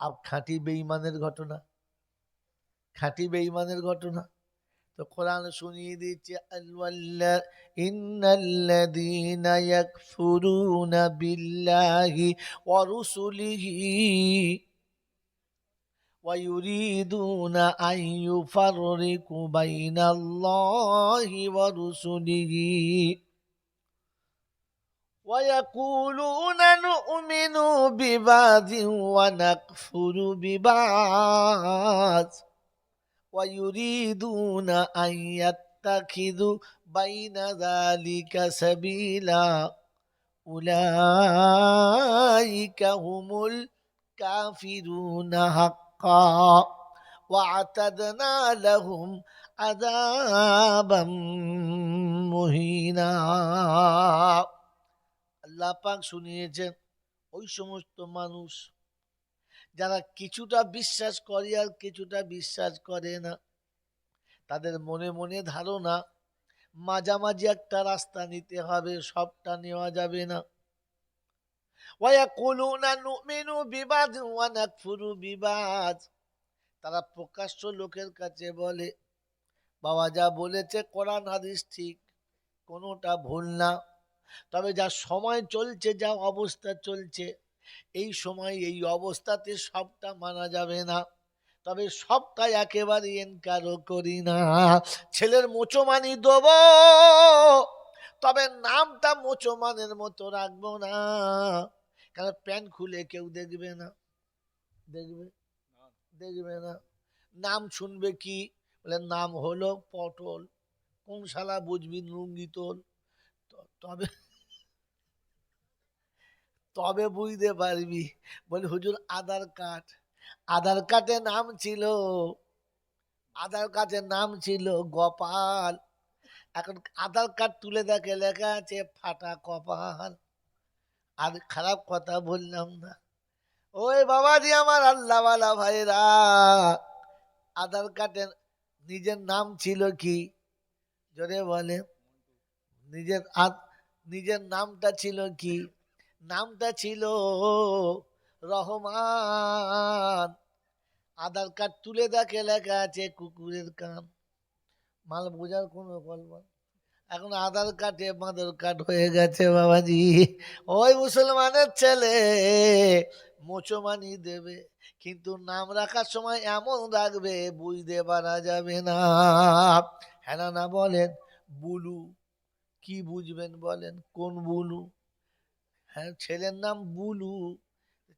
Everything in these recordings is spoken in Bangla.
আর খাঁটি বেঈমানের ঘটনা খাঁটি বেঈমানের ঘটনা তো কোরআন শুনিয়ে দিচ্ছে আল্লাহ ইন্নাল্লাযীনা ইয়াকফুরুনা বিল্লাহি ওয়া রুসুলিহি ويريدون أن يفرقوا بين الله ورسله ويقولون نؤمن ببعض ونكفر ببعض. ويريدون أن يتخذوا بين ذلك سبيلا. أولئك هم الكافرون حقا. وأعتدنا لهم عذابا مهينا. আল্লাহ পাক শুনিয়েছেন ওই সমস্ত মানুষ যারা কিছুটা বিশ্বাস করে আর কিছুটা বিশ্বাস করে না, তাদের মনে মনে ধারণা মাঝামাঝি একটা রাস্তা নিতে হবে, সবটা নেওয়া যাবে না। তারা প্রকাশ্য লোকের কাছে বলে, বাবা যা বলেছে কোরআন হাদিস ঠিক, কোনোটা ভুল না। তবে যা সময় চলছে, যা অবস্থা চলছে, এই সময় এই অবস্থাতে সবটা মানা যাবে না। তবে সবটাই একেবারে এনকারও করি না। ছেলের মোচমানি দেব, তবে নামটা মোচমানের মতো রাখব না। কারণ প্যান্ট খুলে কেউ দেখবে না? দেখবে? দেখবে না। নাম শুনবে কি? বলে, নাম হলো পটল। কোন শালা বুঝবি? লুঙ্গি তোল। তবে তবে বুঝতে পারবি। বলি, হুজুর, আধার কার্ড। আধার কার্ডে নাম ছিল, আধার কার্ডের নাম ছিল গোপাল। এখন আধার কার্ড তুলে দেখে লেখা আছে, ফাটা কপাল। আর খারাপ কথা বললাম না। ওই বাবা বাবাজি আমার আল্লাহওয়ালা ভাইরা আধার কার্ডে নিজের নাম ছিল কি? জোরে বলে, নিজের নিজের নামটা ছিল কি? নামটা ছিল রহমান। আধার কার্ড তুলে দেখে লেখা আছে কুকুরের কান। মাল বোঝার কোনো গল্প এখন আধার কার্ডে মাদার কার্ড হয়ে গেছে বাবাজি। ওই মুসলমানের ছেলে মোচমানি দেবে, কিন্তু নাম রাখার সময় এমন রাখবে, বুঝতে পারা যাবে না। হ্যাঁ না বলেন, বুলু কি বুঝবেন বলেন? কোন বুলু? হ্যাঁ ছেলের নাম বুলু।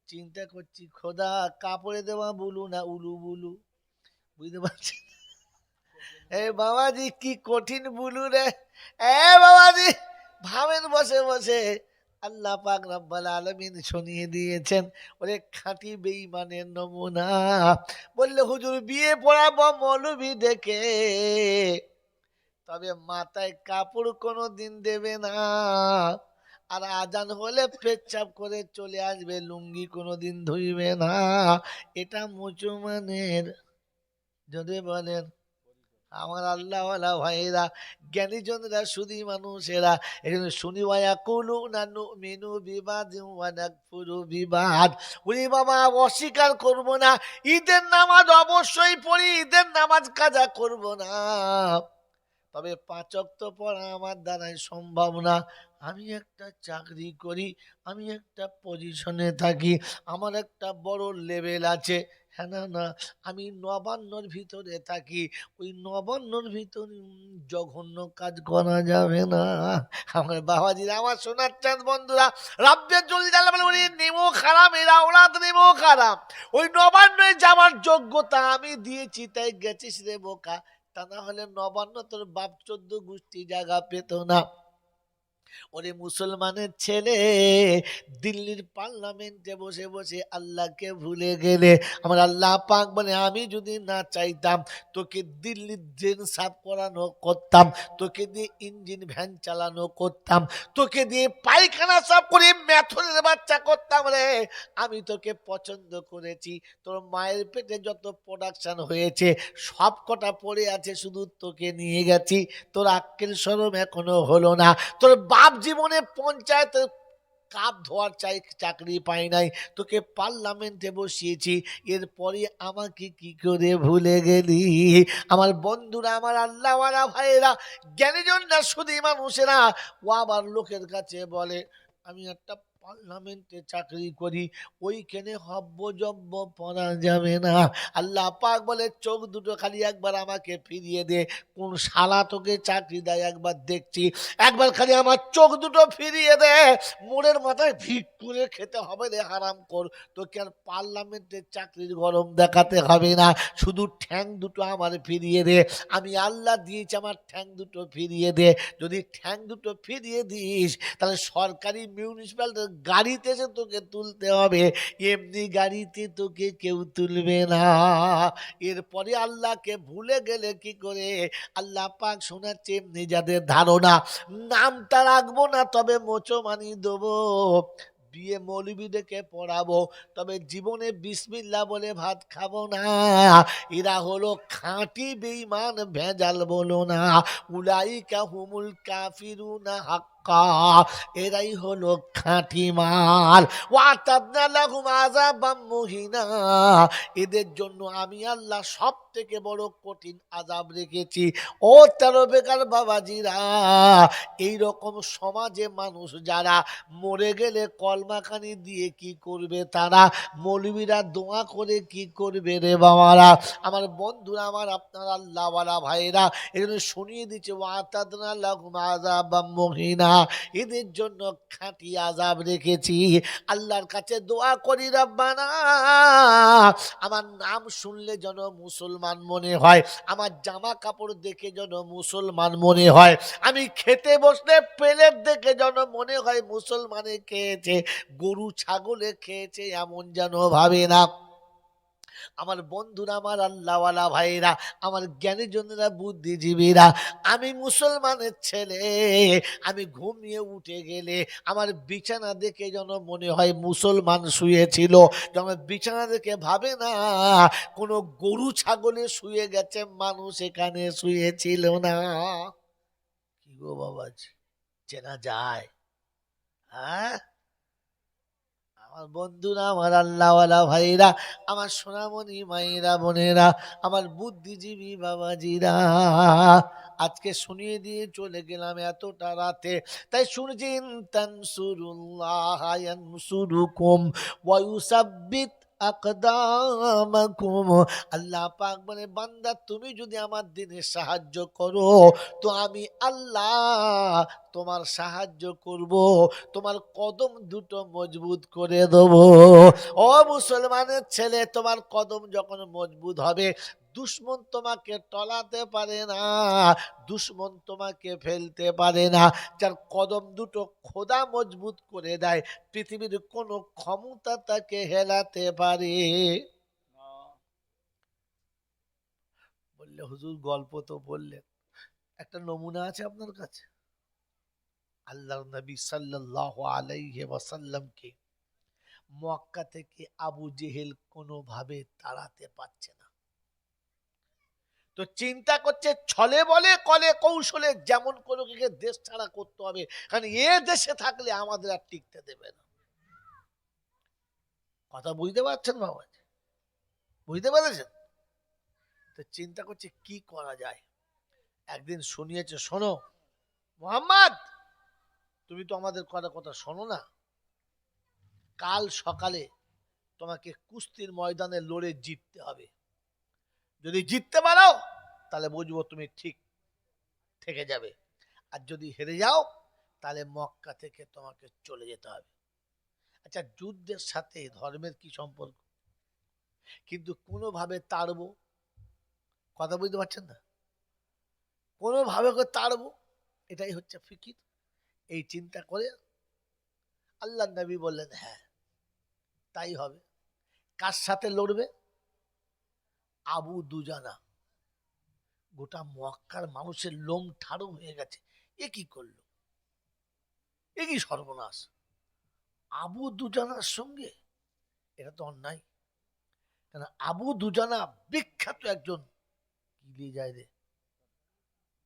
চিন্তা করছি, খোদা, কাপড়ে দেওয়া বুলু না উলু বুলু? বুঝতে পারছি এ বাবাজি, কি কঠিন বুলু রে। এ বাবাজি, ভাবেন বসে বসে। আল্লাহ পাক রব্বাল আলমিন শুনিয়ে দিয়েছেন, ওরে খাঁটি বেঈমানের নমুনা। বললে, হুজুর, বিয়ে পড়াবো মৌলবি দেখে। তবে মাথায় কাপড় কোনো দিন দেবে না। আর আজান হলে পেচ্ছাপ করে চলে আসবে, লুঙ্গি কোনো দিন ধুইবে না। এটা মুসলমানের, যদি বলেন, আমার আল্লাহওয়ালা ভাইয়েরা, জ্ঞানীজনরা শুধু মানুষেরা, এখানে শুনি, ওয়া কুলু নানু মিনু বিবাদ ওয়ানাকফুরু বিবাদ। উনি বাবা, অস্বীকার করব না। ঈদের নামাজ অবশ্যই পড়ি, ঈদের নামাজ কাজা করব না। তবে পাঁচক তো পড়া আমার দ্বারাই সম্ভব না। আমি একটা চাকরি করি, আমি একটা পজিশনে থাকি, আমার একটা বড় লেভেল আছে। হ্যাঁ না না, আমি নবান্নর ভিতরে থাকি। ওই নবান্নর ভিতরে জঘন্য কাজ করা যাবে না। আমার বাবাজির আমার সোনার চাঁদ বন্ধুরা। রাব্বে জল জ্বালা বলে নেমো খারাপ, এরা ওরাত নেমো খারাপ। ওই নবান্নে যাওয়ার যোগ্যতা আমি দিয়েছি, তাই গেছিস রে বোকা। তা না হলে নবান্ন তোর বাপ চোদ্দ গোষ্ঠী জায়গা পেত না। ওরে মুসলমানের ছেলে, দিল্লির পার্লামেন্টে বসে বসে আল্লাহকে ভুলে গেলে। আমার আল্লাহ পাক বলে, আমি যদি না চাইতাম, তোকে দিল্লির ড্রেন সাফ করানো করতাম, তোকে দিয়ে ইঞ্জিন ভ্যান চালানো করতাম, তোকে দিয়ে পায়খানা সাফ করে ম্যাথনের বাচ্চা করতাম রে। আমি তোকে পছন্দ করেছি। তোর মায়ের পেটে যত প্রোডাকশন হয়েছে, সব কটা পড়ে আছে, শুধু তোকে নিয়ে গেছি। তোর আক্কেল সরম এখনও হলো না। তোর বাপ জীবনে পঞ্চায়েত কাপ ধোয়ার চাই, চাকরি পাই নাই। তোকে পার্লামেন্টে বসিয়েছি। এরপরে আমাকে কি করে ভুলে গেলি? আমার বন্ধুরা, আমার আল্লাহওয়ালা ভাইয়েরা জ্ঞানীজন না শুধু মানুষেরা। ও আবার লোকের কাছে বলে, আমি একটা পার্লামেন্টে চাকরি করি, ওইখানে হব্য জব্য পড়া যাবে না। আল্লাহ পাক বলে, চোখ দুটো খালি একবার আমাকে ফিরিয়ে দে, কোন শালা তোকে চাকরি দেয় একবার দেখছি। একবার খালি আমার চোখ দুটো ফিরিয়ে দে, মোড়ের মাথায় ভিক করে খেতে হবে রে, হারাম কর। তোকে আর পার্লামেন্টের চাকরির গরম দেখাতে হবে না। শুধু ঠ্যাং দুটো আমার ফিরিয়ে দে, আমি আল্লাহ দিয়েছি আমার ঠ্যাং দুটো ফিরিয়ে দে। যদি ঠ্যাং দুটো ফিরিয়ে দিস, তাহলে সরকারি মিউনিসিপ্যালিটির গাড়িতে যে তোকে তুলতে হবে, এমনি গাড়িতে তোকে কেউ তুলবে না। এরপরে আল্লাহকে ভুলে গেলে কি করে? আল্লাহ পাক শোনাচ্ছে এমনি যাদের ধারণা নামটা রাখব না, তবে মোচো মানি দেবো। বিয়ে মৌলবি ডেকে পড়াবো, তবে জীবনে বিসমিল্লা বলে ভাত খাব না। এরা হলো খাঁটি বেঈমান, ভেজাল বলো না। উলাইকা হুমুল কাফিরুনা হাক্কা এরাই হলো খাঁটি মাল এদের জন্য আমি আল্লাহ সব থেকে বড় কঠিন আজাব রেখেছি। ও তেরো বেকার বাবাজিরা এই রকম সমাজে মানুষ যারা মরে গেলে কলমাখানি দিয়ে কি করবে তারা? মৌলবীরা দোয়া করে কি করবে রে বাবারা? আমার বন্ধুরা, আমার আপনার আল্লাহওয়ালা ভাইরা এজন্য শুনিয়ে দিচ্ছে ওয়াতাদনা লাহুম আযাবাম মুহিনা। এদের জন্য খাঁটি আজাব রেখেছি। আল্লাহর কাছে দোয়া করি, রব্বানা। আমার নাম শুনলে যেন মুসলমান মনে হয়, আমার জামা কাপড় দেখে যেন মুসলমান মনে হয়, আমি খেতে বসলে প্লেট দেখে যেন মনে হয় মুসলমানে খেয়েছে, গরু, ছাগলে খেয়েছে, এমন যেন ভাবে না। আমার বন্ধুরা, আমার আল্লাহওয়ালা ভাইরা আমার জ্ঞানীজনেরা বুদ্ধিজীবীরা, আমি মুসলমানের ছেলে, আমি ঘুমিয়ে উঠে গেলে আমার বিছানা দেখে যেন মনে হয় মুসলমান শুয়েছিল। যেন বিছানা দেখে ভাবে না, কোনো গরু, ছাগলে শুয়ে গেছে, মানুষ এখানে শুয়েছিল না। কি গো বাবাজি? চেনা যায়। হ্যাঁ? আমার বন্ধুরা আমার আল্লাহওয়ালা ভাইরা, আমার সোনামণি মায়েরা, বোনেরা, আমার বুদ্ধিজীবী বাবাজিরা। আজকে শুনিয়ে দিয়ে চলে গেলাম এতটা রাতে। তাই শুনছেন তানসুরুল্লাহ ইয়ানসুরুকুম ওয়া ইউসাব্বিত আকদামাকুম। আল্লাহ পাক বলে, বান্দা, তুমি যদি আমার দিনে সাহায্য করো, তো আমি আল্লাহ তোমার সাহায্য করব, তোমার কদম দুটো মজবুত করে দেব। ও মুসলমানের ছেলে, তোমার কদম যখন মজবুত হবে দুশ্মন তোমাকে টলাতে পারে না, দুশ্মন তোমাকে ফেলতে পারে না। যার কদম দুটো খোদা মজবুত করে দেয়, পৃথিবীর কোনো ক্ষমতা তাকে হেলাতে পারে। বললে, হুজুর, গল্প তো বললেন। একটা নমুনা আছে আপনার কাছে? আল্লাহ নবী সাল্লাল্লাহু আলাইহি ওয়াসাল্লামকে মক্কা থেকে আবু জেহেল কোনোভাবে তাড়াতে পারছে না। তো চিন্তা করছে ছলে বলে, কলে কৌশলে যেমন কোনো কে দেশ ছাড়া করতে হবে, কারণ এ দেশে থাকলে আমাদের আর টিকতে দেবে না। কথা বুঝতে পারছেন বাবা? বুঝতে পেরেছেন? তো চিন্তা করছে কি করা যায়? একদিন শুনিয়েছে, শোনো, মোহাম্মদ, তুমি তো আমাদের কথা কথা শোনো না। কাল সকালে তোমাকে কুস্তির ময়দানে লড়ে জিততে হবে। যদি জিততে পারো, তাহলে বুঝব তুমি ঠিক থেকে যাবে। আর যদি হেরে যাও, তাহলে মক্কা থেকে তোমাকে চলে যেতে হবে। আচ্ছা যুদ্ধের সাথে ধর্মের কি সম্পর্ক? কিন্তু কোনোভাবে তাড়বো। কথা বুঝতে পারছেন না? কোনোভাবে তাড়বো, এটাই হচ্ছে ফিকির। এই চিন্তা করে আল্লাহ নবী বললেন হ্যাঁ তাই হবে। কার সাথে লড়বে? আবু দুজানা গোটা মক্কার মানুষের লোম ঠাড়ো হয়ে গেছে। এ কি করল? এ কি সর্বনাশ? আবু দুজানার সঙ্গে এটা তো অন্যায়। কেন আবু দুজানা বিখ্যাত একজন। কিলিয়ে যায় রে?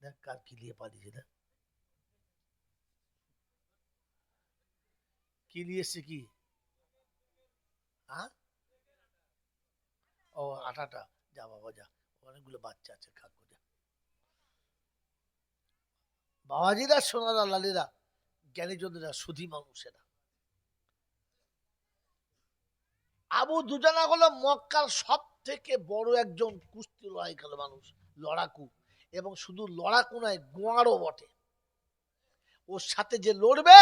দেখ কার কিলিয়ে পালিয়েছে দেখ। কি নিয়েছে কি? হ্যাঁ ও আটাটা। যা বাবা যা অনেকগুলো বাচ্চা আছে খাকো যা বাবাজিরা, সোনারা, লালিরা, জ্ঞানীজনেরা, সুধী মানুষেরা। আবু দুজানা হলো মক্কার সব থেকে বড় একজন কুস্তি লড়াই খেলো মানুষ, লড়াকু। এবং শুধু লড়াকু নয় গোয়ারও বটে। ওর সাথে যে লড়বে,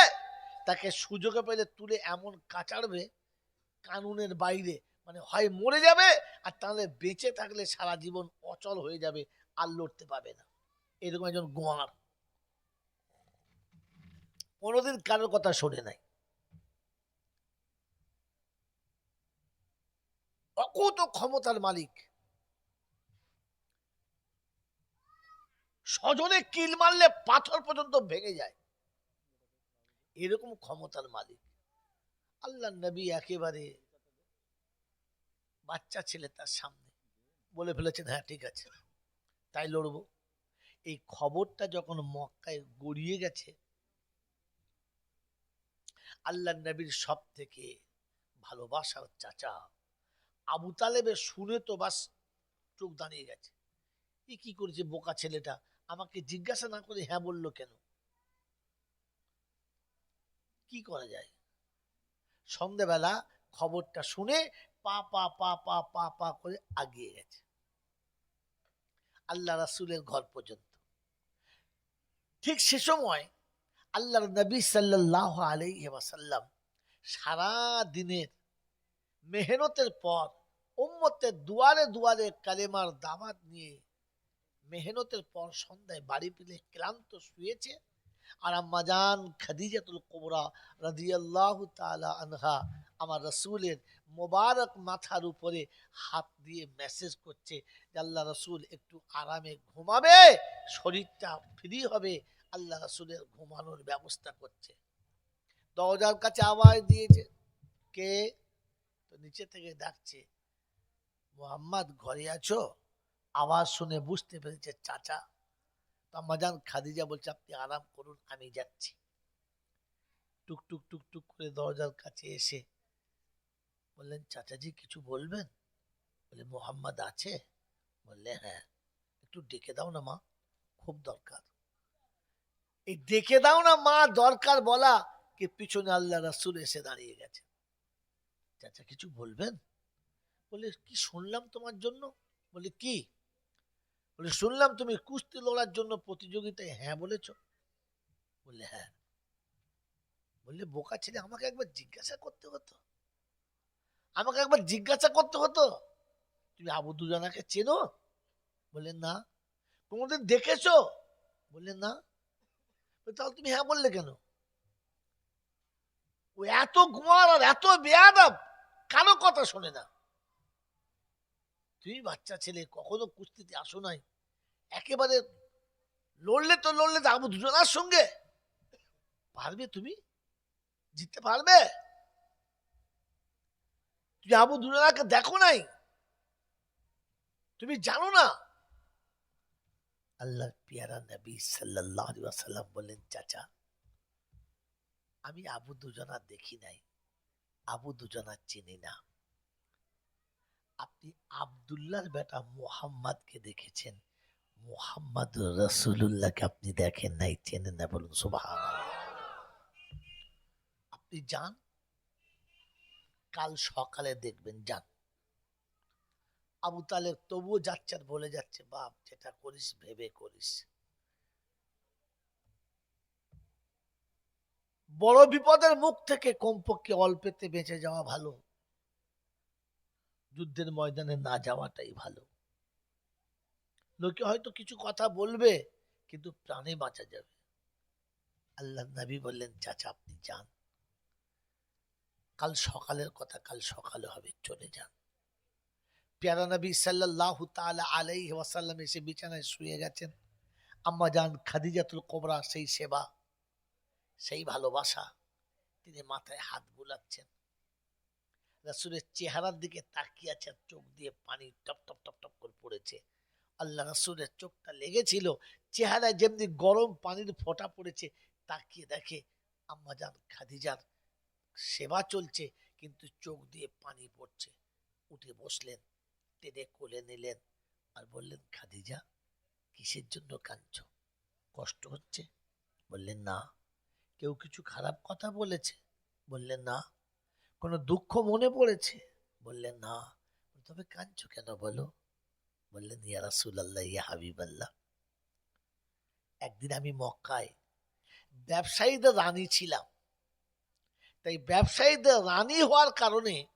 তাকে সুযোগে পেলে তুলে এমন কাচাড়বে, কানুনের বাইরে মানে হয় মরে যাবে আর তাহলে বেঁচে থাকলে সারা জীবন অচল হয়ে যাবে আর লড়তে পাবে না। এরকম একজন গোয়ার। কোনোদিন কারোর কথা শোনে নাই। অকুত ক্ষমতার মালিক। সজনে কিল মারলে পাথর পর্যন্ত ভেঙে যায়। এরকম ক্ষমতার মালিক। আল্লাহ নবী একেবারে বাচ্চা ছেলে তার সামনে। বলে ফেলেছেন হ্যাঁ ঠিক আছে, তাই লড়বো। এই খবরটা যখন মক্কায় গড়িয়ে গেছে আল্লাহ নবীর সব থেকে ভালোবাসার চাচা আবু তালেবের শুনে তো বাস চোখ দাঁড়িয়ে গেছে। এ কি করেছে বোকা ছেলেটা? আমাকে জিজ্ঞাসা না করে হ্যাঁ বলল কেন? কি করা যায়? সন্ধ্যেবেলা খবরটা শুনে পা পা পা পা পা পা করে আগিয়ে গেছে। আল্লাহ রাসুলের ঘর পর্যন্ত। ঠিক সে সময় আল্লাহর নবী সাল্লাহ আলাইহি সারা দিনের মেহনতের পর উম্মতের দুয়ারে দুয়ারে কালেমার দামাত নিয়ে মেহনতের পর সন্ধ্যায় বাড়ি ফিরে ক্লান্ত শুয়েছে। আর আম্মাজান খাদিজাতুল কোবরা রাদিয়াল্লাহু তালা আনহা আমার রসুলের মোবারক মাথার উপরে হাত দিয়ে মেসেজ করছে যে, আল্লাহ রসুল একটু আরামে ঘুমাবে, শরীরটা ফ্রি হবে। আল্লাহ রসুলের ঘুমানোর ব্যবস্থা করছে। দরজার কাছে আওয়াজ দিয়েছে, কে? তো নিচে থেকে ডাকছে, মোহাম্মদ, ঘরে আছো? আওয়াজ শুনে বুঝতে পেরেছে, চাচা আম্মাজান খাদিজা বলছে, আপনি আরাম করুন, আমি যাচ্ছি। টুক টুক টুক টুক করে দরজার কাছে এসে বললেন, চাচাজি কিছু বলবেন? বলে, মোহাম্মদ আছে। বললে হ্যাঁ একটু ডেকে দাও না মা, খুব দরকার। এই ডেকে দাও না মা, দরকার বলা কি পিছনে আল্লাহ রাসুল এসে দাঁড়িয়ে গেছে। চাচা কিছু বলবেন? বলে, কি শুনলাম তোমার জন্য? বলে, কি? বলে, শুনলাম তুমি কুস্তি লড়ার জন্য প্রতিযোগিতায় হ্যাঁ বলেছ। বললে হ্যাঁ। বললে, বোকা ছেলে, আমাকে একবার জিজ্ঞাসা করতে হতো। আমাকে একবার জিজ্ঞাসা করতে হতো। তুমি আবু দুজানাকে চেনো? বললে না। কোনোদিন দেখেছ? বললে না। তাহলে তুমি হ্যাঁ বললে কেন? ও এত ঘুমার আর এত বেয়াদব কারও কথা শোনে না। তুমি বাচ্চা ছেলে, কখনো কুস্তিতে আসো নাই। একেবারে লড়লে তো লড়লে আবু দুজনার সঙ্গে। পারবে তুমি? জিততে পারবে? তুমি আবু দুজনাকে দেখো নাই। তুমি জানো না। আল্লাহ পিয়ারা নবী সাল্লাল্লাহু আলাইহি ওয়াসাল্লাম বললেন, চাচা, আমি আবু দুজনা দেখি নাই। আবু দুজনা চিনি না। আপনি আবদুল্লাহর বেটা মোহাম্মদকে দেখেছেন। মোহাম্মদ রসুল্লাহকে আপনি দেখেন নাই, চেনেন না বলুন সুবাহ আপনি যান কাল সকালে দেখবেন, যান। আবু তালেব তবুও যাচ্ছে আর বলে যাচ্ছে, বাপ, যেটা করিস, ভেবে করিস। বড় বিপদের মুখ থেকে কমপক্ষে অল্পেতে বেঁচে যাওয়া ভালো। যুদ্ধের ময়দানে না যাওয়াটাই ভালো। লোকে হয়তো কিছু কথা বলবে, কিন্তু প্রাণে বাঁচা যাবে। আল্লাহ নবী বললেন, চাচা, আপনি যান। কাল সকালের কথা, কাল সকালে হবে, চলে যান। পেয়ারা নবী সাল্লাহ তাআলা আলাইহি ওয়াসাল্লাম এসে বিছানায় শুয়ে গেছেন। আম্মা যান খাদিজাতুল কোবরা সেই সেবা, সেই ভালোবাসা তিনি মাথায় হাত বুলাচ্ছেন। রাসুলের চেহারার দিকে তাকিয়ে আছে আর চোখ দিয়ে পানি টপ টপ টপ টপ করে পড়েছে। আল্লাহ রাসুলের চোখটা লেগেছিল, চেহারায় যেমনি গরম পানির ফোঁটা পড়েছে, তাকিয়ে দেখে আম্মাজান খাদিজার সেবা চলছে, কিন্তু চোখ দিয়ে পানি পড়ছে। উঠে বসলেন, টেনে কোলে নিলেন আর বললেন, খাদিজা, কিসের জন্য কাঁদছ? কষ্ট হচ্ছে? বললেন, না। কেউ কিছু খারাপ কথা বলেছে? বললেন, না। কোনো দুঃখ মনে পড়েছে? বললেন, না। তবে কাঁদছো কেন বলো? বললেন, ইয়া আল্লাহ ইয়া হাবিব আল্লাহ একদিন আমি মক্কায় ব্যবসায়ীদের রানী ছিলাম। তাই ব্যবসায়ীদের রানী হওয়ার কারণে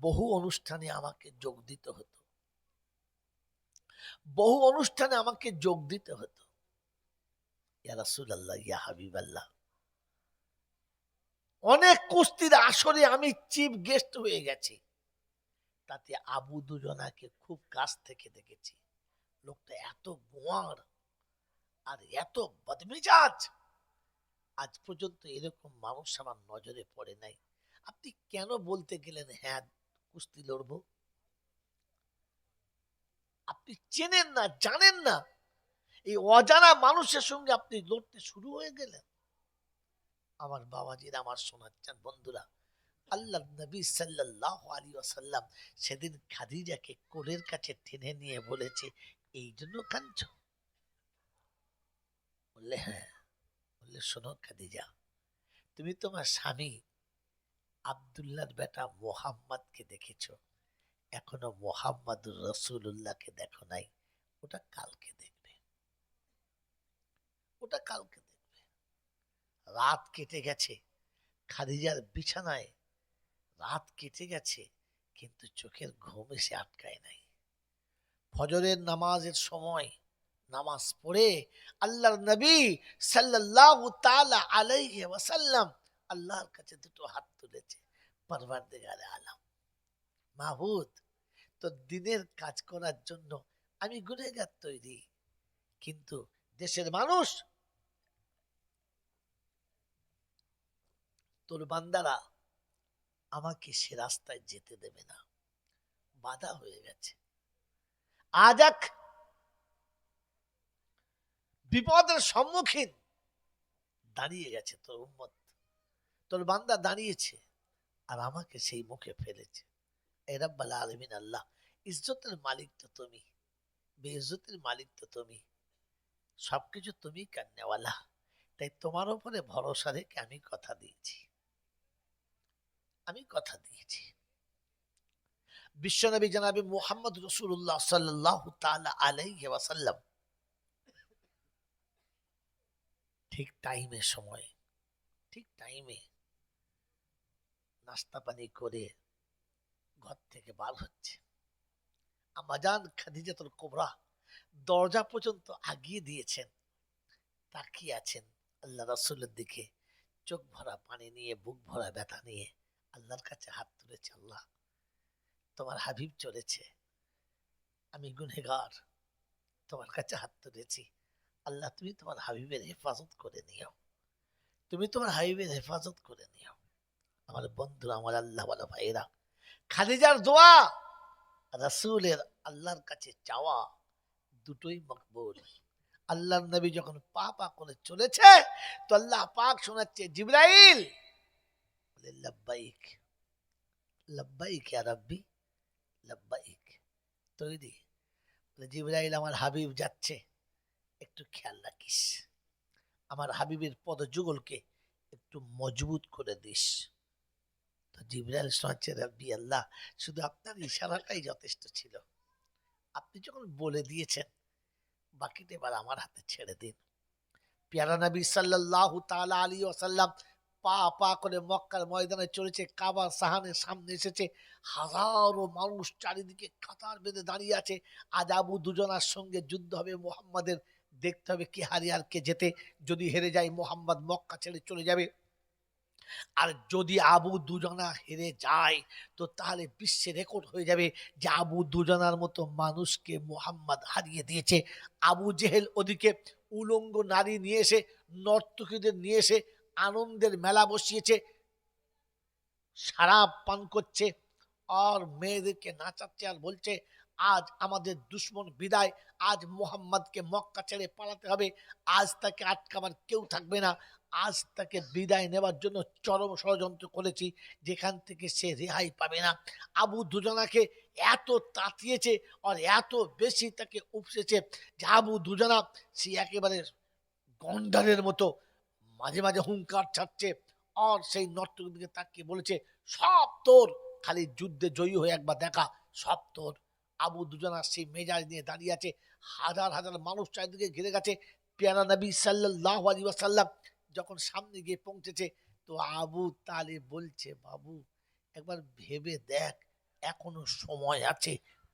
বহু অনুষ্ঠানে আমাকে যোগ দিতে হতো। বহু অনুষ্ঠানে আমাকে যোগ দিতে হতো। অনেক কুস্তির আসরে আমি চিফ গেস্ট হয়ে গেছি। তাতে আবু দুজনাকে খুব কাছ থেকে দেখেছি। লোকটা এত গোয়ার আর এত বদমেজাজ। আজ পর্যন্ত এরকম মানুষ আমার নজরে পড়ে নাই। আপনি কেন বলতে গেলেন হ্যাঁ কুস্তি লড়বো আপনি চেনেন না, জানেন না। এই অজানা মানুষের সঙ্গে আপনি লড়তে শুরু হয়ে গেলেন। আমার বাবাজির, আমার শোনাচ্ছেন বন্ধুরা আল্লাহ নবী সাল্লাহ আলী ওয়াসাল্লাম সেদিন খাদিজাকে কোলের কাছে টেনে নিয়ে বলেছে, এই জন্য কাঁদছ? বললে হ্যাঁ। বললে, শোনো খাদিজা, তুমি তোমার স্বামী আবদুল্লাহর বেটা মোহাম্মদকে দেখেছ। এখনও মোহাম্মদুর রসুল্লাহকে দেখো নাই। ওটা কালকে দেখবে। ওটা কালকে দেখবে। রাত কেটে গেছে। খাদিজার বিছানায় রাত কেটে গেছে, কিন্তু চোখের ঘুম এসে আটকায় নাই। ফজরের নামাজের সময় নামাজ পড়ে আল্লাহর নবী সাল্লাল্লাহু তাআলা আলাইহি ওয়াসাল্লাম আল্লাহর কাছে দুটো হাত তুলেছে। পরওয়ারদিগারে আলম। মাহবুদ তো দিনের কাজ করার জন্য আমি গুনেগার তৈরি। কিন্তু দেশের মানুষ, তোর বান্দারা আমাকে সে রাস্তায় যেতে দেবে না। বাধা হয়ে গেছে। আজ এক বিপদের সম্মুখীন। দাঁড়িয়ে গেছে তোর উম্মত। তোর বান্দা দাঁড়িয়েছে আর আমাকে সেই মুখে ফেলেছে। আলমিন আল্লাহ, ইজ্জতের মালিক তো তুমি, বেইজ্জতের মালিক তো তুমি। সবকিছু তুমি কান্নেওয়ালা। তাই তোমার উপরে ভরসা রেখে আমি কথা দিয়েছি। আমি কথা দিয়েছি। বিশ্বনবী জানাবি মোহাম্মদ রসুল্লাহ সাল্লাহ তাআলা আলাইহি ওয়াসাল্লাম ঠিক টাইমে সময়, ঠিক টাইমে নাস্তা পানি করে ঘর থেকে বার হচ্ছে। আমাজান খাদিজাতুল কোবরা দরজা পর্যন্ত আগিয়ে দিয়েছেন, তাকিয়ে আছেন আল্লাহ রাসূলের দিকে, চোখ ভরা পানি নিয়ে, বুক ভরা ব্যথা নিয়ে আল্লাহর কাছে হাত তুলেছে আল্লাহ। তোমার হাবিব চলেছে, আমি গুনেগার তোমার কাছে হাত তুলেছি। আল্লাহ, তুমি তোমার হাবিবের হেফাজত করে নিও। তুমি তোমার হাবিবের হেফাজত করে নিও। আমার বন্ধুরা, আমার আল্লাহ বলো ভাইরা খাদিজার দোয়া রাসূলের আল্লাহর কাছে চাওয়া দুটোই মকবুল। আল্লাহর নবী যখন পা পা করে চলেছে, তো আল্লাহ পাক শোনাচ্ছে, জিব্রাইল! বলে, লব্বাইক লব্বাইক ইয়া রাব্বি, লব্বাইক, তৈরি। জিব্রাইল আমার হাবিব যাচ্ছে। একটু খেয়াল রাখিস। আমার হাবিবের পদযুগলকে একটু মজবুত করে দিস। তো জিব্রাইল শোনাচ্ছে রাব্বি আল্লাহ, শুধু আপনার ইশারাটাই যথেষ্ট ছিল। আপনি যখন বলে দিয়েছেন, বাকিটা এবার আমার হাতে ছেড়ে দিন। পেয়ারা নবী সাল্লাল্লাহু তাআলা আলী ওয়াসাল্লাম পা পা করে মক্কার ময়দানে চলেছে কাবা সাহানের সামনে এসেছে। হাজারো মানুষ চারিদিকে কাতার বেঁধে দাঁড়িয়ে আছে। আজ আবু দুজনার সঙ্গে যুদ্ধ হবে মোহাম্মদের দেখতে হবে কে হারি আর কে যেতে যদি হেরে যায় মোহাম্মদ মক্কা ছেড়ে চলে যাবে। আর যদি আবু দুজনা হেরে যায়, তো তাহলে বিশ্বে রেকর্ড হয়ে যাবে যে আবু দুজনার মতো মানুষকে মোহাম্মদ হারিয়ে দিয়েছে। আবু জেহেল ওদিকে উলঙ্গ নারী নিয়ে এসে, নর্তকীদের নিয়ে এসে আনন্দের মেলা বসিয়েছে। সারা পান করছে। আর মেয়েদেরকে নাচাচ্ছে আর বলছে আজ আমাদের দুশ্মন বিদায়। আজ মোহাম্মদকে মক্কা ছেড়ে পালাতে হবে। আজ তাকে আটকাবার কেউ থাকবে না। আজ তাকে বিদায় নেবার জন্য চরম ষড়যন্ত্র করেছি, যেখান থেকে সে রেহাই পাবে না। আবু দুজনাকে এত তাতিয়েছে আর এত বেশি তাকে উপসেছে যে আবু দুজনা সে একেবারে গন্ডারের মতো মাঝে মাঝে হুঙ্কার ছাড়ছে আর সেই নর্তকের দিকে তাকিয়ে বলেছে, সব তোর। খালি যুদ্ধে জয়ী হয়ে একবার দেখা, সব তোর। আবু দুজনা সেই মেজাজ নিয়ে দাঁড়িয়ে আছে, হাজার হাজার মানুষ চারিদিকে ঘিরে গেছে। পেয়ারা নবী সাল্লাহ আলী ওয়াসাল্লাম যখন সামনে গিয়ে পৌঁছেছে, তো আবু তালে বলছে, বাবু, একবার ভেবে দেখ, এখনও সময় আছে,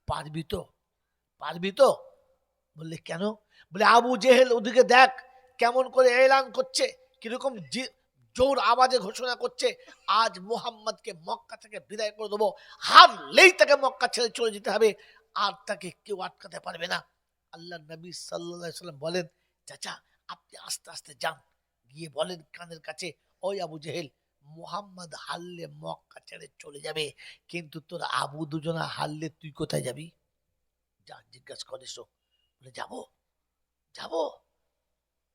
পারবি তো? পারবি তো? বললে, কেন? বলে, আবু জেহেল, ওদিকে দেখ, কেমন করে এলান করছে, কীরকম জোর আওয়াজে ঘোষণা করছে, আজ মোহাম্মদকে মক্কা থেকে বিদায় করে দেবো। হারলেই তাকে মক্কা ছেড়ে চলে যেতে হবে। আর তাকে কেউ আটকাতে পারবে না। আল্লাহ নবী সাল্লাহ সাল্লাম বলেন, চাচা, আপনি আস্তে আস্তে যান। গিয়ে বলেন কানের কাছে ওই আবু জেহেল, মোহাম্মদ হারলে মক্কা ছেড়ে চলে যাবে, কিন্তু তোর আবু দুজনা হারলে তুই কোথায় যাবি? যা জিজ্ঞাসা করিস বলে, যাব যাব।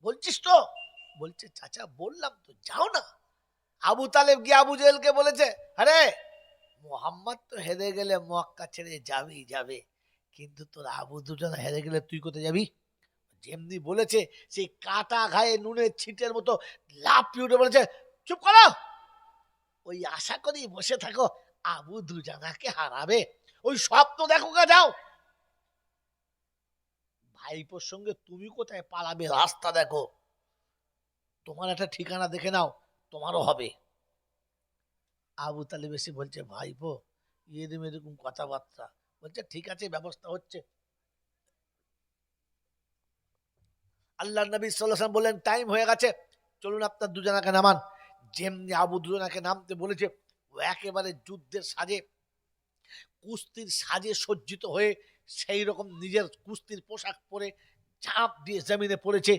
বলছিস তো? বলছে, চাচা, বললাম তো, যাও না। আবু তালেব গিয়ে আবু জেহেলকে বলেছে, আরে, মোহাম্মদ তো হেরে গেলে মক্কা ছেড়ে যাবেই যাবে। কিন্তু তোর আবু দুজন হেরে গেলে তুই কোথায় যাবি? যেমনি বলেছে, সেই কাটা ঘায়ে নুনের ছিটের মতো লাফিয়ে উঠে বলেছে, চুপ করো। ওই আশা করেই বসে থাকো, আবু দুজনাকে হারাবে। ওই স্বপ্ন দেখো গা, যাও। ভাইপোর সঙ্গে তুমি কোথায় পালাবে রাস্তা দেখো। তোমার একটা ঠিকানা দেখে নাও, তোমারও হবে। আবু তালেব এসে বলছে, ভাইপো এরকম এরকম কথাবার্তা। বলছে, ঠিক আছে, ব্যবস্থা হচ্ছে। আল্লাহ নবী সাল্লাম বললেন টাইম হয়ে গেছে। চলুন আপনার দুজনাকে নামান। যেমনি আবু দুজনাকে নামতে বলেছে, ও একেবারে যুদ্ধের সাজে, কুস্তির সাজে সজ্জিত হয়ে সেই রকম নিজের কুস্তির পোশাক পরে ঝাঁপ দিয়ে জমিনে পড়েছে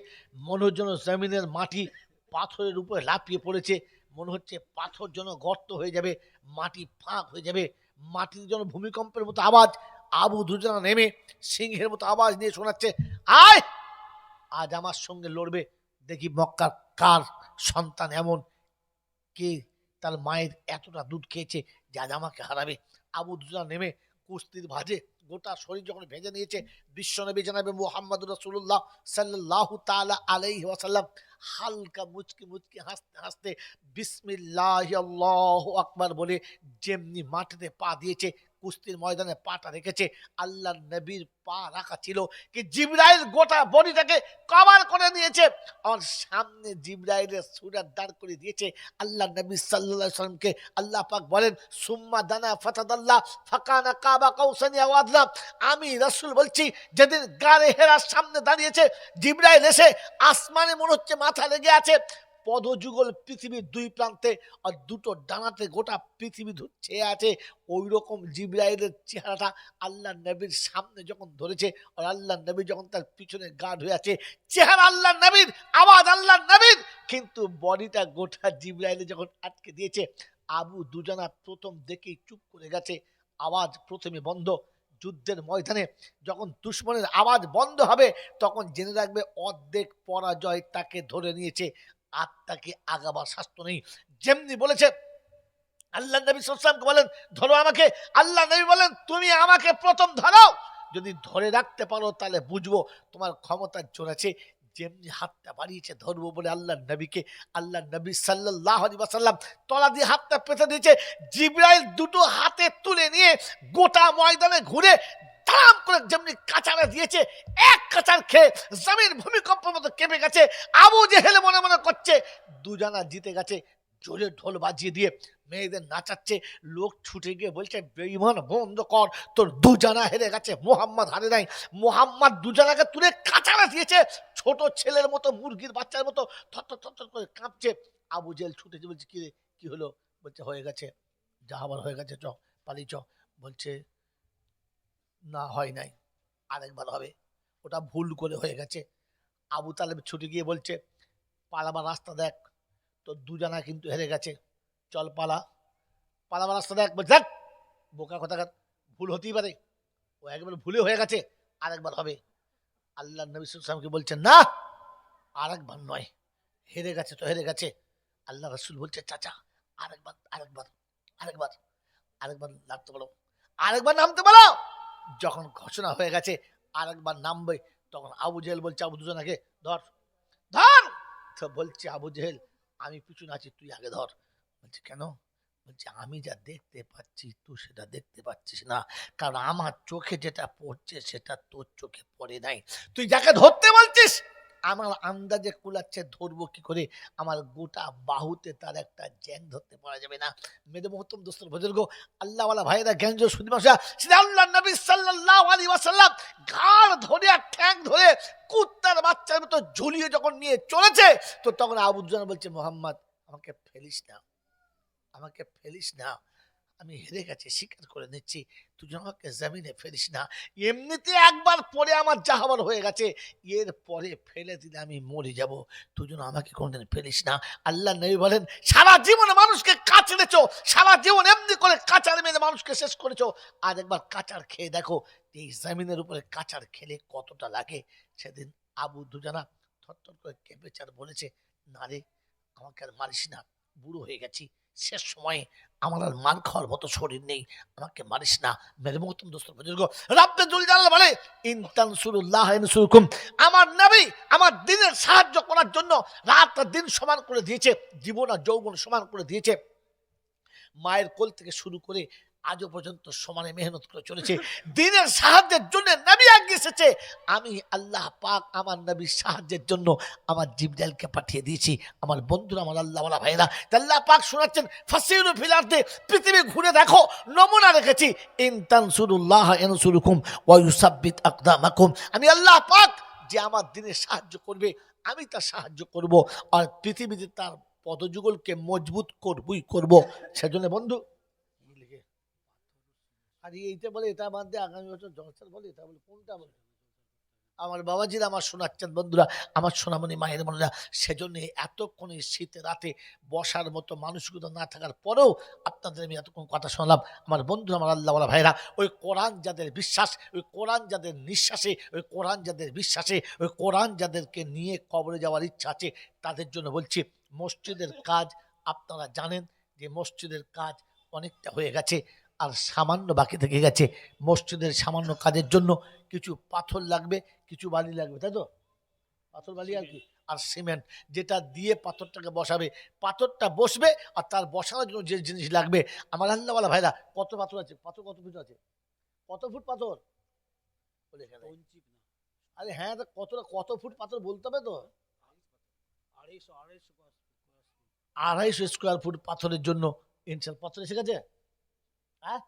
মনে হচ্ছে জমিনের মাটি পাথরের উপরে লাফিয়ে পড়েছে, মনে হচ্ছে পাথর যেন গর্ত হয়ে যাবে, মাটি ফাঁক হয়ে যাবে, মাটির যেন ভূমিকম্পের মতো আওয়াজ, আবু দুজনা নেমে সিংহের মতো আওয়াজ নিয়ে শোনাচ্ছে, আয়! আজ আমার সঙ্গে লড়বে, দেখি মক্কার কার সন্তান এমন, কে তার মায়ের এতটা দুধ খেয়েছে যে আমাকে হারাবে। আবু দুজনা নেমে কুস্তির ভাজে গোটা শরীর যখন ভেজে নিয়েছে, বিশ্বনবী জানাবে মোহাম্মদ রসুল্লাহ সাল্লাহ তালা আলাইহি ওয়াসাল্লাম। হালকা মুচকি মুচকি হাসতে হাসতে বিসমিল্লাহ আল্লাহ আকবার বলে যেমনি মাটিতে পা দিয়েছে কুস্তির ময়দানে পাটা রেখেছে। আল্লাহ নবীর পা রাখা ছিল কি জিব্রাইল গোটা বডিটাকে কভার করে নিয়েছে আর সামনে জিব্রাইলের সুরাত দাঁড় করে দিয়েছে। আল্লাহ নবী আলাইহি সাল্লামকে আল্লাহ পাক বলেন, সুম্মা দানা ফাতাদাল্লাহ ফাকানা কাবা কাউসানি আওয়াদলাম আমি রাসূল বলছি, যেদিন গারে হেরার সামনে দাঁড়িয়েছে, জিব্রাইল এসে আসমানে মনে হচ্ছে মাথা লেগে আছে। পদযুগল পৃথিবীর দুই প্রান্তে আর দুটো ডানাতে গোটা পৃথিবী ছেয়ে আছে। ওই রকম জিব্রাইলের চেহারাটা আল্লাহ নবীর সামনে যখন ধরেছে আর আল্লাহ নবী যখন তার পিছনে গার্ড হয়ে আছে, চেহারা আল্লাহ নবীর, আওয়াজ আল্লাহ নবীর। কিন্তু বডিটা গোটা জিব্রাইলে যখন আটকে দিয়েছে, আবু দুজনা প্রথম দেখেই চুপ করে গেছে। আওয়াজ প্রথমে বন্ধ। যুদ্ধের ময়দানে যখন দুশ্মনের আওয়াজ বন্ধ হবে, তখন জেনে রাখবে অর্ধেক পরাজয় তাকে ধরে নিয়েছে। আর তাকে আগাবার শাস্ত্র নেই। যেমনি বলেছে, আল্লাহ নবী সাল্লামকে বলেন, ধরো আমাকে। আল্লাহ নবী বলেন, তুমি আমাকে প্রথম ধরো যদি ধরে রাখতে পারো, তাহলে বুঝব তোমার ক্ষমতার জোর আছে। যেমনি হাতটা বাড়িয়েছে, ধরবো বলে আল্লাহ নবীকে। আল্লাহ নবী সাল্লাহ আলী সাল্লাম তলা দিয়ে হাতটা পেতে দিয়েছে। জিব্রাইল দুটো হাতে তুলে নিয়ে গোটা ময়দানে ঘুরে দাম করে যেমনি কাঁচারা দিয়েছে, এক কাঁচার খেয়ে জমির ভূমিকম্প মতো কেঁপে গেছে, আবু জেহেল মনে মনে করছে, দুজনা জিতে গেছে, জোরে ঢোল বাজিয়ে দিয়ে মেয়েদের নাচাচ্ছে, লোক ছুটে গিয়ে বলছে বেইমান বন্ধ কর, তোর দুজানা হেরে গেছে, মোহাম্মদ হারে নাই, মোহাম্মদ দুজানাকে তুলে কাঁচারা দিয়েছে, ছোট ছেলের মতো, মুরগির বাচ্চার মতো, থর থর করে কাঁপছে, আবু জেল ছুটেছে বলছে, কি কি হলো? বলছে, হয়ে গেছে, যা হয়ে গেছে, চ পালি চ। বলছে না হয় নাই। আরেকবার হবে। ওটা ভুল করে হয়ে গেছে। আবু তালেব ছুটে গিয়ে বলছে পালাবার রাস্তা দেখ। তোর দুজানা কিন্তু হেরে গেছে। চল পালা। পালাবার রাস্তা দেখ। বলছে "ধ্যাৎ, বোকা কথা ভুল হতেই পারে। ও একবার ভুলে হয়ে গেছে। আরেকবার হবে। আল্লাহ নবী সালামকে বলছেন না আরেকবার নয়। হেরে গেছে তো হেরে গেছে। আল্লাহ রসুল বলছে চাচা আরেকবার আরেকবার আরেকবার আরেকবার নামতে পারো আরেকবার নামতে পারো যখন ঘোষণা হয়ে গেছে, আরেকবার নামবে, তখন আবু জেহেল বলছে, আবু দুজনাকে ধর। ধর! তো বলছে আবু জেহেল, আমি পিছনে আছি তুই আগে ধর। বলছে, কেন? বলছে, আমি যা দেখতে পাচ্ছি, তুই সেটা দেখতে পাচ্ছিস না। কারণ আমার চোখে যেটা পড়ছে, সেটা তোর চোখে পড়ে নাই। তুই যাকে ধরতে বলছিস আমার আন্দাজে কুলাচ্ছে, ধরবো কি করে? আমার গোটা বাহুতে তার একটা জ্যাং ধরতে পারা যাবে না। মেদে মহত্তম দোস্তর বুজুর্গ, আল্লাহওয়ালা ভাইরা জ্ঞান সুদিমাশা সেটা আল্লাহ নবী সাল্লাল্লাহু আলাইহি ওয়াসাল্লাম ঘাড় ধরে আর ঠ্যাং ধরে কুত্তার বাচ্চার মতো ঝুলিয়ে যখন নিয়ে চলেছে, তো তখন আবুজ্জান বলছে, মোহাম্মদ, আমাকে ফেলিস না। আমাকে ফেলিস না। আমি হেরে গেছি স্বীকার করে নিচ্ছি। তুই আমাকে জামিনে ফেলিস না। এমনিতে একবার পরে আমার যা হবার হয়ে গেছে, এর পরে ফেলে দিলে আমি মরে যাব। তুই যেন আমাকে কোনদিন ফেলিস না। আল্লাহ নবী বলেন, সারা জীবনে মানুষকে কাচড়েছ সারা জীবন এমনি করে কাঁচার মেরে মানুষকে শেষ করেছ। আর একবার কাঁচার খেয়ে দেখো, এই জামিনের উপরে কাঁচার খেলে কতটা লাগে? সেদিন আবু দুজানা থরথর করে কেঁপেছে আর বলেছে, না রে, আমাকে আর মারিস না। বুড়ো হয়ে গেছি। শেষ সময় আমার আর মার খাওয়ার মতো শরীর নেই। আমাকে মারিস না। মেরে মহতম দোস্ত বুজুর্গ রাব্বে জুল জালাল বলে ইনতান সুরুল্লাহ ইনসুরকুম। আমার নবী আমার দিনের সাহায্য করার জন্য রাত আর দিন সমান করে দিয়েছে, জীবন আর যৌবন সমান করে দিয়েছে। মায়ের কোল থেকে শুরু করে আজও পর্যন্ত সমানে মেহনত করে চলেছে। দিনের সাহায্যের জন্য নবী আগে এসেছে। আমি আল্লাহ পাক আমার নবীর সাহায্যের জন্য আমার জিবজালকে পাঠিয়ে দিয়েছি। আমার বন্ধুরা, আমার আল্লাহ ভাইরা তা আল্লাহ পাক শোনাচ্ছেন ফাসিরু ফিলার্দে পৃথিবী ঘুরে দেখো, নমুনা রেখেছি। ইন তানসুরুল্লাহ ইয়ানসুরুকুম ওয়া ইউসাব্বিত আকদামাকুম। আমি আল্লাহ পাক যে আমার দিনে সাহায্য করবে, আমি তার সাহায্য করব। আর পৃথিবীতে তার পদযুগলকে মজবুত করবই করব। সেজন্য বন্ধু আর এইটা বলে, এটা বাদ দিয়ে আগামী বছর জলসার বলে, এটা বলে, কোনটা বলে? আমার বাবাজির, আমার শোনাচ্ছেন বন্ধুরা, আমার সোনামণি মায়ের বোনেরা, সেজন্য এতক্ষণ শীতে, রাতে বসার মতো মানুষগুলো না থাকার পরেও আপনাদের আমি এতক্ষণ কথা শোনালাম। আমার বন্ধু আমার আল্লাহ ভাইরা ওই কোরআন যাদের বিশ্বাস, ওই কোরআন যাদের নিঃশ্বাসে, ওই কোরআন যাদের বিশ্বাসে, ওই কোরআন যাদেরকে নিয়ে কবরে যাওয়ার ইচ্ছা আছে, তাদের জন্য বলছি, মসজিদের কাজ আপনারা জানেন যে মসজিদের কাজ অনেকটা হয়ে গেছে। আর সামান্য বাকি থেকে গেছে। মসজিদের সামান্য কাজের জন্য কিছু পাথর লাগবে কিছু বালি লাগবে তাই তো? পাথর বালি আর কি? আর সিমেন্ট যেটা দিয়ে পাথরটাকে বসাবে। পাথরটা বসবে আর তার বসানোর জন্য যে জিনিস লাগবে। আমার আল্লাহওয়ালা ভাইরা কত পাথর আছে? পাথর কত ফুট আছে? কত ফুট পাথর? আরে হ্যাঁ কতটা কত ফুট পাথর বলতে হবে তো? আড়াইশো আড়াইশো স্কোয়ার ফুট পাথরের জন্য ইনশাল পাথর এসে গেছে? হ্যাঁ?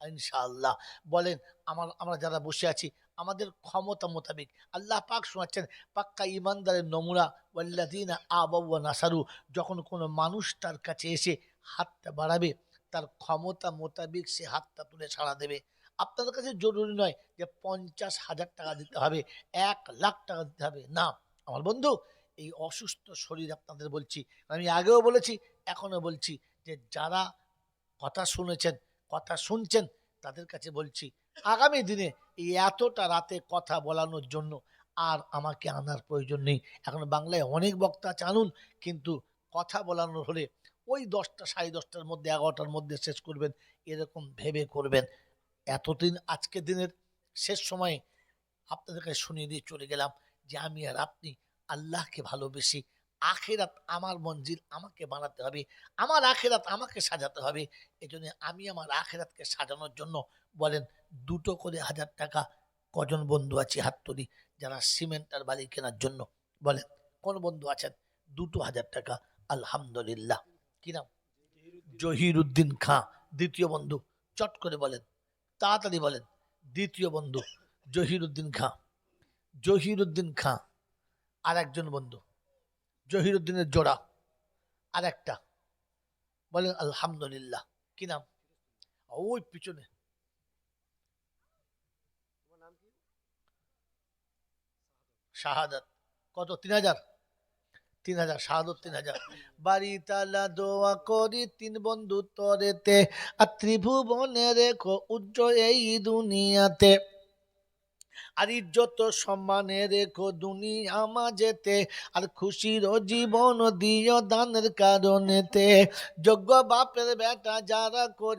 ইনশাআল্লাহ। বলেন, আমার, আমরা যারা বসে আছি, আমাদের ক্ষমতা মোতাবেক আল্লাহ পাক শোনাচ্ছেন, পাক্কা ইমানদারের নমুনা ওয়াল্লাদিনা আবাউ নাসারু, যখন কোনো মানুষ তার কাছে এসে হাতটা বাড়াবে, তার ক্ষমতা মোতাবেক সে হাতটা তুলে ছাড়া দেবে। আপনাদের কাছে জরুরি নয় যে পঞ্চাশ হাজার টাকা দিতে হবে, এক লাখ টাকা দিতে হবে। না, আমার বন্ধু, এই অসুস্থ শরীর আপনাদের বলছি। আমি আগেও বলেছি, এখনও বলছি যে যারা কথা শুনেছেন কথা শুনছেন, তাদের কাছে বলছি, আগামী দিনে এই এতটা রাতে কথা বলানোর জন্য আর আমাকে আনার প্রয়োজন নেই। এখন বাংলায় অনেক বক্তা চানুন কিন্তু কথা বলানোর হলে ওই দশটা, সাড়ে দশটার মধ্যে, এগারোটার মধ্যে শেষ করবেন, এরকম ভেবে করবেন। এতদিন আজকের দিনের শেষ সময়ে আপনাদের কাছে শুনিয়ে দিয়ে চলে গেলাম যে আমি আর আপনি আল্লাহকে ভালোবেসি আখেরাত আমার মঞ্জিল আমাকে বানাতে হবে, আমার আখেরাত আমাকে সাজাতে হবে। এই জন্য আমি আমার আখেরাতকে সাজানোর জন্য বলেন দুটো করে হাজার টাকা কজন বন্ধু আছে হাত তুলি, যারা সিমেন্ট আর বালি কেনার জন্য বলেন, কোন বন্ধু আছেন? দুটো হাজার টাকা, আলহামদুলিল্লাহ। কি নাম? জহির উদ্দিন খাঁ, দ্বিতীয় বন্ধু। চট করে বলেন, তাড়াতাড়ি বলেন, দ্বিতীয় বন্ধু জহির উদ্দিন খাঁ। জহির উদ্দিন খাঁ আর একজন বন্ধু। জহিরুদ্দিনের জোড়া। আর একটা। বলেন, আলহামদুলিল্লাহ। কি নাম? ওই পিছনে। শাহাদাত। কত? তিন হাজার? তিন হাজার, শাহাদত তিন হাজার। বাড়ি তালা দোয়া করি তিন বন্ধু তরেতে, আর ত্রিভুবনে রেখো উজ্জ্বল এই দুনিয়াতে। আর ইজ্জত সম্মানে রেখো দুনিয়া মাঝেতে, আর খুশির জীবন দিও দানের কারণেতে। যোগ্য বাপের বেটা যারা করি